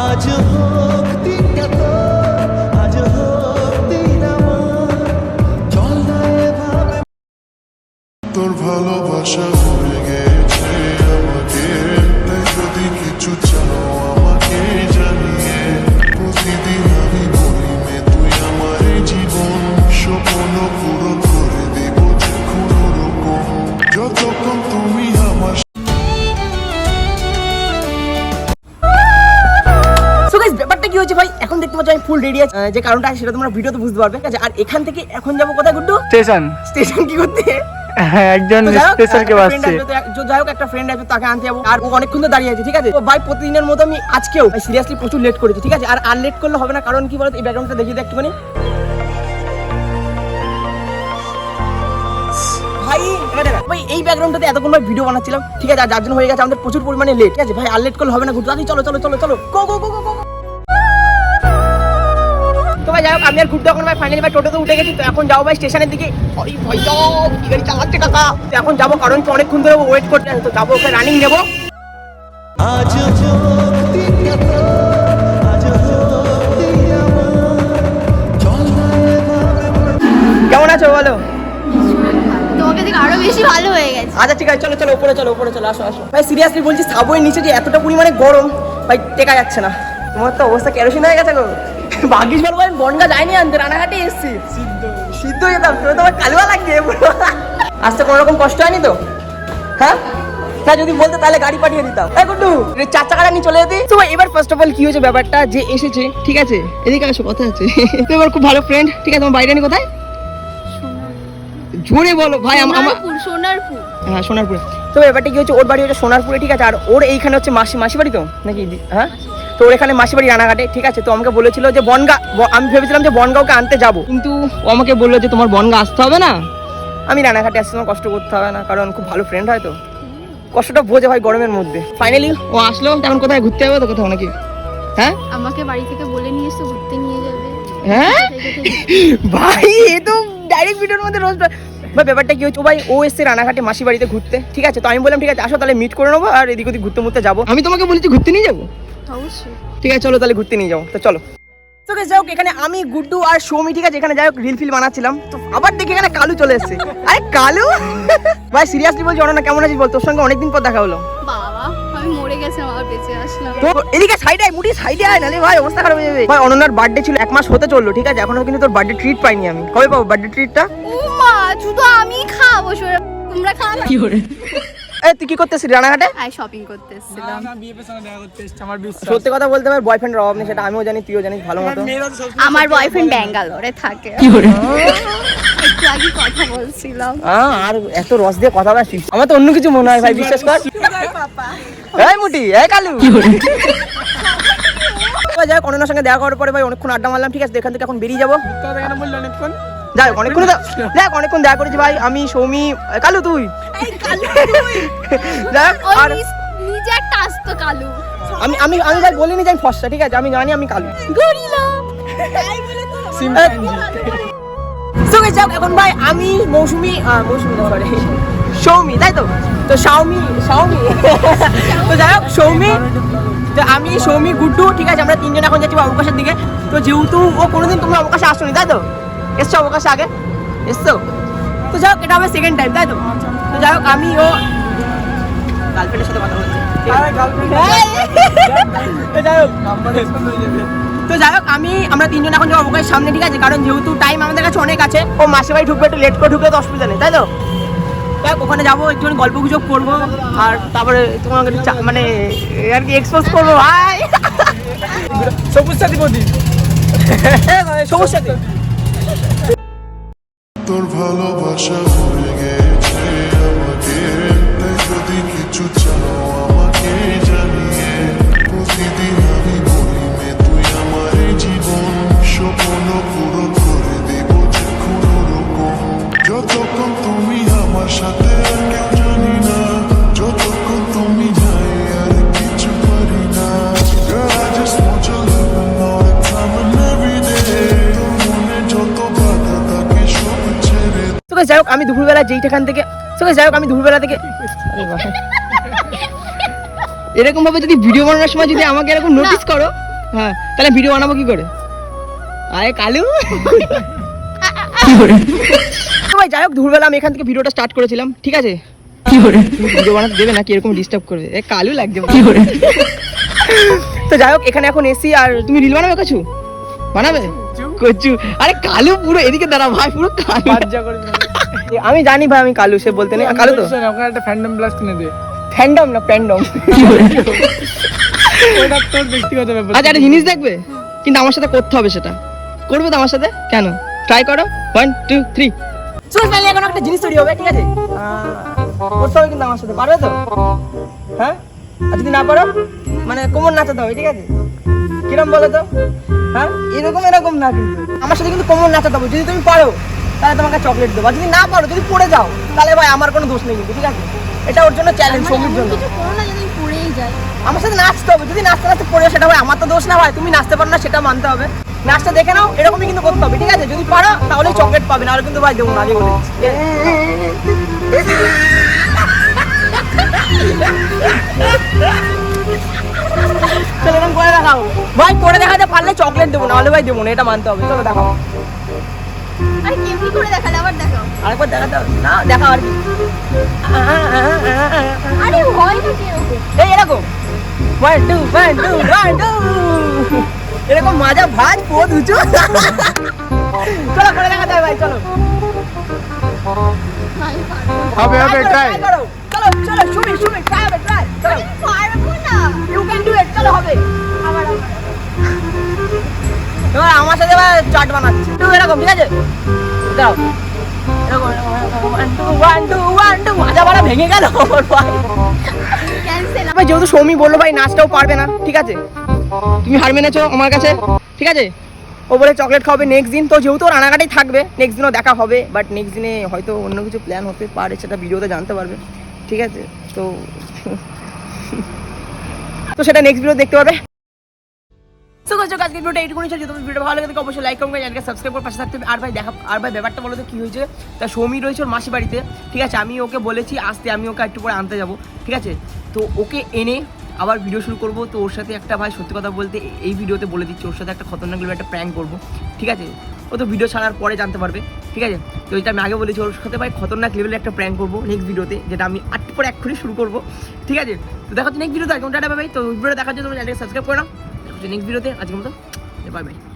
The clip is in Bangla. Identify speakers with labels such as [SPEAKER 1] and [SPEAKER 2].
[SPEAKER 1] আজ হোক
[SPEAKER 2] দেখতে পাচ্ছ আমি ফুল রেডি আছি। যে কারণটা আছে সেটা তোমরা ভিডিওতে বুঝতে পারবে। ঠিক আছে আর এখান থেকে এখন যাব কোথায় গুড্ডু?
[SPEAKER 3] স্টেশন।
[SPEAKER 2] স্টেশন কি করতে?
[SPEAKER 3] একজন
[SPEAKER 2] তো যাই হোক,
[SPEAKER 3] স্টেশনকে বাসছে
[SPEAKER 2] আসবে, তো এক- যাই হোক একটা ফ্রেন্ড আসবে তাকে আনতে যাব। আর ও অনেকক্ষণ তো দাঁড়িয়ে আছে ঠিক আছে? তো ভাই প্রতিদিনের মতো আমি আজকেও সিরিয়াসলি প্রচুর লেট করেছি ঠিক আছে? আর আর লেট করলে হবে না কারণ কি বলতো এই ব্যাকগ্রাউন্ডটা দেখিয়ে দে একটুখানি। ভাই এখানে দেখ। ভাই এই ব্যাকগ্রাউন্ডটাতে এতক্ষণ ভাই ভিডিও বানাচ্ছিলাম ঠিক আছে? আর যার জন্য হয়ে গেছে আমাদের প্রচুর পরিমাণে লেট ঠিক আছে? ভাই আর লেট করলে হবে না ঘুরতে চলো চলো চলো চলো। গো গো গো গো গো তো ভাই যাই হোক আমি আর ঘুরতে এখন ভাই ফাইনালি ভাই টোটোতে উঠে গেছি তো এখন যাব ভাই স্টেশনের দিকে। অরে ভাই কি গাড়ি চালাচ্ছে কাকা? তো এখন যাব কারণ কি অনেকক্ষণ ধরে ওয়েট করতে তো যাব ওকে রানিং নেব।
[SPEAKER 1] আজ
[SPEAKER 2] কেমন আছো বলো?
[SPEAKER 4] আরও বেশি ভালো হয়ে গেছে।
[SPEAKER 2] আচ্ছা ঠিক আছে চলো চলো উপরে চলো উপরে চলো আসো আসো। ভাই সিরিয়াসলি বলছি সাবওয়ের নিচে যে এতটা পরিমাণে গরম ভাই টেকা যাচ্ছে না। তোমার তো অবস্থা কেরোসিন হয়ে গেছে গো। ভাগ্যিস বনগা যায়নি আনতে রানাঘাটে এসছি। সিদ্ধ সিদ্ধ যেতাম তোর তো আমার কালুয়া লাগছে আসতে কোনো রকম কষ্ট হয়নি তো? হ্যাঁ? না যদি বলতে তাহলে গাড়ি পাঠিয়ে দিতাম। এই গুড্ডু চার চাকাটা নিয়ে চলে যেতে। তো এবার ফার্স্ট অফ অল কি হয়েছে ব্যাপারটা? যে এসেছে ঠিক আছে? এদিকে আসো কথা আছে। তো এবার খুব ভালো ফ্রেন্ড ঠিক আছে? তোমার বাইরে নি কোথায়? জোরে বলো ভাই আমার
[SPEAKER 4] সোনারপুর সোনারপুর।
[SPEAKER 2] হ্যাঁ সোনারপুরে। তো ব্যাপারটা কি হচ্ছে? ওর বাড়ি হচ্ছে সোনারপুরে ঠিক আছে? আর ওর এইখানে হচ্ছে মাসি মাসি বাড়ি তো? নাকি হ্যাঁ? তো ওর এখানে মাসি বাড়ি রানাঘাটে ঠিক আছে? তো আমাকে বলেছিল যে বনগা আমি ভেবেছিলাম যে বনগাঁওকে আনতে যাব। কিন্তু ও আমাকে বলল যে তোমার বনগা আসতে হবে না? আমি রানাঘাটে আসতে তোমার কষ্ট করতে হবে না কারণ খুব ভালো ফ্রেন্ড হয় তো। কষ্টটা বোঝে ভাই গরমের মধ্যে। ফাইনালি ও আসলো এখন কোথায় ঘুরতে যাবে তো কোথাও নাকি? হ্যাঁ?
[SPEAKER 4] আমাকে বাড়ি থেকে বলে নিয়ে এসে ঘুরতে নিয়ে যাবে।
[SPEAKER 2] হ্যাঁ? ভাই এ তো ডাইরেক্ট ভিডিওর মধ্যে রোজ ভাই ব্যাপারটা কি হচ্ছে? ও ভাই ও এসছে রানাঘাটে মাসি বাড়িতে ঘুরতে ঠিক আছে? তো আমি বললাম ঠিক আছে আসো তাহলে মিট করে নেব আর এদিক ওদিক ঘুরতে মুরতে যাব। আমি তোমাকে বলেছি ঘুরতে নিয়ে যাব?
[SPEAKER 4] অবশ্যই।
[SPEAKER 2] ঠিক আছে চলো তাহলে ঘুরতে নিয়ে যাব তো চলো। তো যাই হোক এখানে আমি গুড্ডু আর সৌমি ঠিক আছে? এখানে যাই হোক রিল ফিল বানাচ্ছিলাম। তো আবার দেখি এখানে কালু চলে এসেছে। আরে কালু? ভাই সিরিয়াসলি বলছি অনন্যা কেমন আছিস বল? তোর সঙ্গে অনেকদিন পর দেখা হলো।
[SPEAKER 4] বাবা আমি মরে গেছিলাম আবার বেঁচে আসলাম।
[SPEAKER 2] তো এদিকে সাইডে আয় মুটি সাইডে আয় নালে ভাই অবস্থা খারাপ হয়ে যাবে। ভাই অনন্যার বার্থডে ছিল এক মাস হতে চলল ঠিক আছে? এখনও কিন্তু তোর বার্থডে ট্রিট পাইনি আমি। কবে পাবো বার্থডে ট্রিটটা
[SPEAKER 4] ও মা শুধু আমি খাব সোনা তোমরা খাও না?
[SPEAKER 2] এই তুই কি করতেছিস রানাঘাটে?
[SPEAKER 4] আই শপিং করতে এসেছিলাম
[SPEAKER 2] সত্যি কথা বলতে আমার বয়ফ্রেন্ডের অভাব নেই সেটা আমিও জানি তুইও জানিস ভালো মতো।
[SPEAKER 4] আমার বয়ফ্রেন্ড ব্যাঙ্গালোরে থাকে। একটু আগে কথা বলছিলাম।
[SPEAKER 2] আর এত রস দিয়ে কথা বলছিস আমার তো অন্য কিছু মনে হয় ভাই বিশ্বাস কর। এই মুটি এই কালু। এবার যাই হোক অনন্যার সঙ্গে দেখা করার পরে ভাই অনেকক্ষণ আড্ডা মারলাম ঠিক আছে এখান থেকে এখন বেরিয়ে যাব। যাই হোক অনেকক্ষণ দেখ অনেকক্ষণ দেখা করেছি ভাই আমি সৌমি কালু তুই? যাই আর
[SPEAKER 4] কালু।
[SPEAKER 2] আমি আমি আমি ভাই বলিনি যে আমি ফসা ঠিক আছে আমি জানি আমি কালু।
[SPEAKER 4] গরিলা।
[SPEAKER 2] So যাক, এখন ভাই আমি মৌসুমি আহ, মৌসুমি সরি সৌমি তাই তো? তো শাওমি শাওমি। তো যাই হোক সৌমি তো আমি সৌমি গুড্ডু ঠিক আছে আমরা তিনজন এখন যাচ্ছি অবকাশের দিকে। তো যেহেতু ও কোনোদিন তোমরা অবকাশে আসোনি তাই তো? এসছো অবকাশে আগে? এসছো? তো যাই হোক এটা হবে সেকেন্ড টাইম তাই তো? তো যাই হোক আমি ও গার্লফ্রেন্ডের সাথে কথা বলছি। তো যাই হোক আমি আমরা তিনজন এখন যাব অবকাশের সামনে ঠিক আছে? কারণ যেহেতু টাইম আমাদের কাছে অনেক আছে ও মাসে বাড়ি ঢুকবে একটু লেট করে ঢুকলে তো অসুবিধা নেই তাই তো? যাই হোক, ওখানে যাব একটুখানি গল্প গুজব করব আর তারপরে তোমাকে মানে আর কি এক্সপোজ করব ভাই সবুজ সাথী সবুজ সাথী?
[SPEAKER 5] তোর ভালোবাসা আমি
[SPEAKER 2] দুপুরবেলা যেইখান থেকে তো যাই হোক আমি দুপুরবেলা থেকে এরকম ভাবে যদি ভিডিও বানানোর সময় যদি আমাকে এরকম নোটিস করো হ্যাঁ তাহলে ভিডিও বানাবো কি করে? আরে কালু। ভাই যাই হোক দুপুরবেলা আমি এখান থেকে ভিডিওটা স্টার্ট করেছিলাম ঠিক আছে? কি করে? ভিডিও বানাতে দেবে নাকি এরকম ডিস্টার্ব করবে? এ কালু লাগছে কি করে? তো যাই হোক এখানে এখন এসি আর তুমি রিল বানাবে কিছু? বানাবে? কচু। আরে কালু পুরো এদিকে দাঁড়া ভাই পুরো কালু। আমি জানি ভাই আমি কালু সে বলতে নেই। কালু তো?
[SPEAKER 3] ওখানে একটা ফ্যান্ডম ব্লাস্ট কিনে দে।
[SPEAKER 2] ফ্যান্ডম না প্যান্ডম?
[SPEAKER 3] ওটা তোর ব্যক্তিগত ব্যাপার।
[SPEAKER 2] আচ্ছা একটা জিনিস দেখবে? কিন্তু আমার সাথে করতে হবে সেটা। করবে তো আমার সাথে? কেন? ট্রাই করো। ওয়ান টু থ্রি চল তাহলে এখন একটা জিনিস তৈরি হবে ঠিক আছে? করতে হবে কিন্তু আমার সাথে পারবে তো? হ্যাঁ? আর যদি না পারো মানে কোমর নাচাতে হবে ঠিক আছে? কিরম বলো তো? হ্যাঁ এরকম এরকম না কিন্তু। আমার সাথে কিন্তু কোমর নাচাতে হবে। যদি তুমি পারো তাহলে তোমাকে চকলেট দেবো। যদি না পারো যদি পড়ে যাও তাহলে ভাই আমার কোনো দোষ নেই কিন্তু ঠিক আছে? এটা ওর জন্য চ্যালেঞ্জ
[SPEAKER 4] মানে
[SPEAKER 2] সৌমির জন্য। আমার সাথে নাচতে হবে। যদি নাচতে নাচতে পড়ে সেটা হয় আমার তো দোষ না হয় তুমি নাচতে পারো না সেটা মানতে হবে। নাচটা দেখে নাও এরকমই কিন্তু করতে হবে ঠিক আছে? যদি পারো তাহলে চকলেট পাবে না কিন্তু ভাই দেবো না আগে বলে দিচ্ছি। চলো এরকম করে দেখাও। ভাই করে দেখাতে পারলে চকলেট দেবো না হলে ভাই দেবো না এটা মানতে হবে। চলো দেখাও।
[SPEAKER 4] আরে কেমনি করে দেখালে আবার দেখাও।
[SPEAKER 2] আরেকবার দেখাতে হবে না দেখাও আর কি।
[SPEAKER 4] আরে হয় না কি
[SPEAKER 2] এই এরকম one two one two one two এরকম মাজা ভাজ পোদ উঁচু। চলো করে দেখাতে হবে ভাই চলো।
[SPEAKER 4] ভাই পারব না।
[SPEAKER 3] হবে হবে ট্রাই
[SPEAKER 2] চলো চলো সুমি সুমি ট্রাই হবে ট্রাই চলো
[SPEAKER 4] আমি পারব না
[SPEAKER 2] ইউ ক্যান ডু ইট চলো হবে।
[SPEAKER 4] আবার আবার।
[SPEAKER 2] এবার আমার সাথে এবার চাট বানাচ্ছি। তো এরকম ঠিক আছে? দাও। ভেঙে গেল ভাই। যেহেতু সৌমি বলল ভাই নাচটাও পারবে না ঠিক আছে? তুমি হার মেনেছো আমার কাছে ঠিক আছে? ও বলে চকলেট খাবে নেক্সট দিন। তো যেহেতু রানাঘাটেই থাকবে নেক্সট দিনও দেখা হবে। বাট নেক্সট দিনে হয়তো অন্য কিছু প্ল্যান হতে পারে সেটা ভিডিওতে জানতে পারবে ঠিক আছে? তো তো সেটা নেক্সট ভিডিও দেখতে পাবে। ভিডিও ভালো লাগে অবশ্যই লাইক সাবস্ক্রাইব করে পাশে থাকতে আর ভাই, দেখা আর ভাই, ব্যাপারটা কি হয়েছে? তা রয়েছে ওর মাসি বাড়িতে। ঠিক আছে, আমি ওকে বলেছি, আসতে আমি ওকে একটু পরে আনতে যাব। ঠিক আছে? তো ওকে এনে আবার ভিডিও শুরু করব। তো ওর সাথে একটা ভাই, সত্যি কথা বলতে, এই ভিডিওতে বলে দিচ্ছি, ওর সাথে একটা খতরনাক একটা প্র্যাঙ্ক করব। ঠিক আছে? ও তো ভিডিও ছাড়ার পরে জানতে পারবে। ঠিক আছে? তো এটা আমি আগে বলেছি, ওর সাথে ভাই খতরনাক লেভেলের একটা প্র্যাঙ্ক করব নেক্সট ভিডিওতে যেটা আমি আট পরে এক্ষুনি শুরু করব। ঠিক আছে? তো দেখো নেক্সট ভিডিওতে একদম টাটা ভাই তো ভিডিও দেখার জন্য চ্যানেলকে সাবস্ক্রাইব করলাম নেক্সট ভিডিওতে আজকে মতো বাই বাই